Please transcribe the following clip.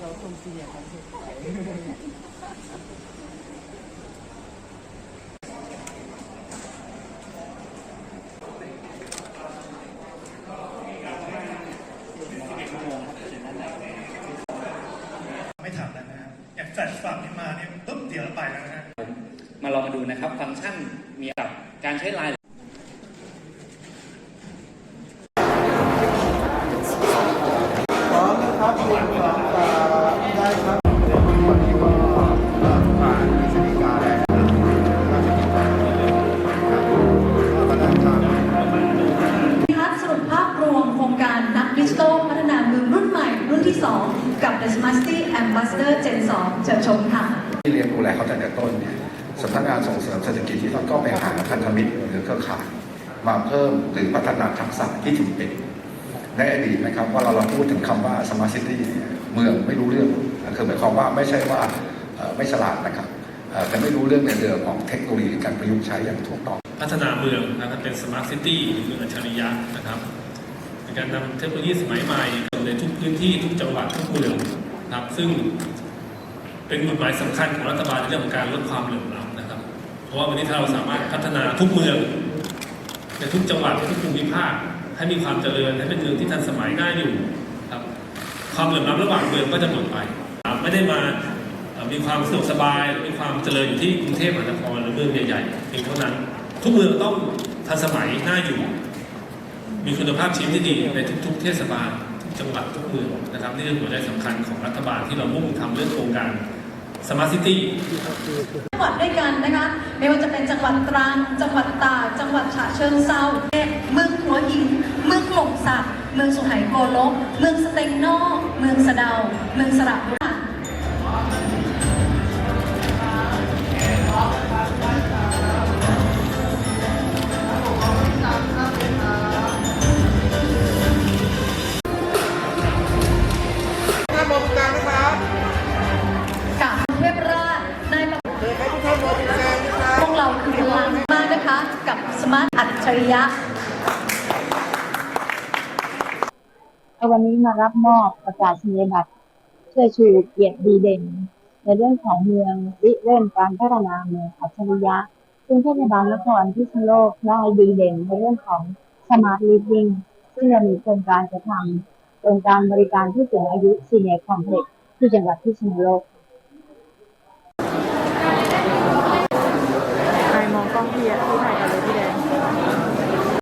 เราคงเสียความสุขไปไม่ทำแล้วนะอย่างแฟลชฝั่งนี้มาเนี่ยปุ๊บเดี๋ยวเราไปแล้วนะมาลองมาดูนะครับ ฟังก์ชันมีกับการใช้ไลน์ร้อม นะครับหนึ่งสองสาได้ครับวันนี้ก็ผ่านกฤษฎีกาแล้วราชกิจจาครับก็คณะทางทัศน์สรุปภาพรวมโครงการนักดิจิทัลพัฒนาเมืองรุ่นใหม่ รุ่นที่ 2 กับ The Smart City Ambassador Gen 2เชิญชมค่ะที่เรียนดูแลเขาตั้งแต่ต้นเนี่ยสำนักงานส่งเสริมเศรษฐกิจที่ต้องก็ไปหาพันธมิตรหรือเครือข่ายมาเพิ่มหรือพัฒนาทักษะที่จำเป็น ในอดีตนะครับว่าเราเราพูดถึงคำว่า smart city เนี่ยเมืองไม่รู้เรื่องคือหมายความว่าไม่ใช่ว่าไม่ฉลาดนะครับแต่ไม่รู้เรื่องในเรื่องของเทคโนโลยีการประยุกต์ใช้อย่างถูกต้อง พัฒนาเมืองนะครับเป็นสมาร์ทซิตี้หรือเมืองอัจฉริยะนะครับในการนำเทคโนโลยีสมัยใหม่ในทุกพื้นที่ทุกจังหวัดทุกเมืองนะครับซึ่งเป็นกฎหมายสำคัญของรัฐบาลในเรื่องของการลดความเหลื่อมล้ำนะครับ เพราะว่าวันนี้ถ้าเราสามารถพัฒนาทุกเมืองในทุกจังหวัดทุกภูมิภาค ให้มีความเจริญให้เป็นเมืองที่ทันสมัยน่าอยู่ครับ ความเหลื่อมล้ำระหว่างเมืองก็จะหมดไป ไม่ได้มามีความสะดวกสบายมีความเจริญอยู่ที่กรุงเทพมหานครหรือเมืองใหญ่ๆเพียงเท่านั้น ทุกเมืองต้องทันสมัยน่าอยู่ มีคุณภาพชีวิตที่ดีในทุก ๆ เทศบาลทุกจังหวัดทุกเมืองนะครับนี่คือหัวใจสำคัญของรัฐบาลที่เรามุ่งทำเรื่องโครงการ สมาร์ทซิตี้จังหวัดด้วยกันนะคะไม่ว่าจะเป็นจังหวัดตรังจังหวัดตากจังหวัดฉะเชิงเซาเมืองหัวหิน เมืองหลงสักเมืองสุไหงโกลก เมืองสเต็งนอก เมืองสะเดา เมืองสระบุ ฉริยะวันนี้มารับมอบประกาศนียบัตรเพื่อชูเกียรติดีเด่น ในเรื่องของเมืองริเริ่มการพัฒนาเมืองอัจฉริยะ ซึ่งเทศบาลนครพิษณุโลกได้ดีเด่นในเรื่องของ Smart Living ซึ่งเรามีโครงการจะทำโครงการบริการผู้สูงอายุ Senior Complex ที่จังหวัดพิษณุโลก